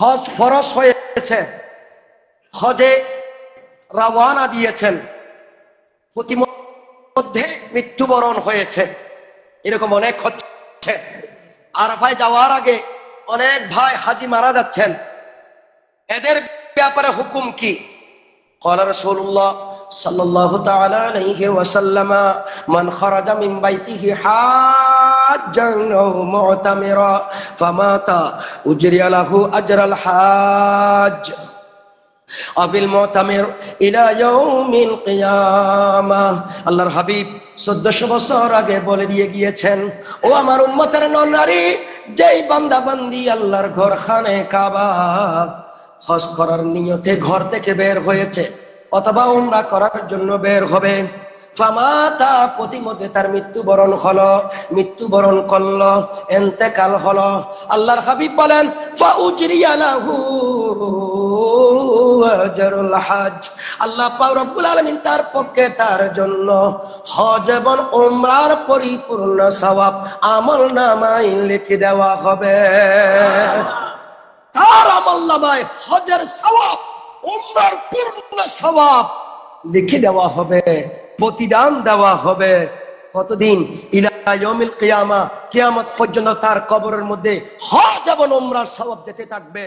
হজ ফরস হয়েছে হজে রাওয়ানা দিয়েছেন প্রতিমধ্যে মৃত্যুবরণ হয়েছে এরকম অনেক হচ্ছে আরাফায় যাওয়ার আগে অনেক ভাই হাজি মারা যাচ্ছেন এদের ব্যাপারে হুকুম কি قال رسول الله صلى الله تعالى عليه وسلم من خرج من بيته حاجا أو معتمرا فمات أجري له أجر الحاج আবিল মুতামির ইলা ইয়াউমিল কিয়ামা আল্লাহর হাবিব 1400 বছর আগে বলে দিয়ে গিয়েছেন ও আমার উম্মতের নরনারী যেই বান্দা বান্দি আল্লাহর ঘর খানে কাবা হজ করার নিয়তে ঘর থেকে বের হয়েছে অথবা উমরা করার জন্য বের হবে ফামাতা প্রতিমধ্যে তার মৃত্যুবরণ হলো, মৃত্যুবরণ করল, এন্তেকাল হলো। আল্লাহর হাবিব বলেন আল্লাহ রব্বুল আলামিন তার পক্ষে তার জন্য হজ এবং উমরার পরিপূর্ণ সওয়াব আমল নামায় লিখে দেওয়া হবে। তার আমল নামায় হজের সওয়াব, উমরার পূর্ণ সওয়াব লিখে দেওয়া হবে। প্রতিদান দেওয়া হবে। কতদিন? ইলা কেয়ামা, কেয়ামত পর্যন্ত তার কবরের মধ্যে হজ এবং ওমরার স্বভাব যেতে থাকবে।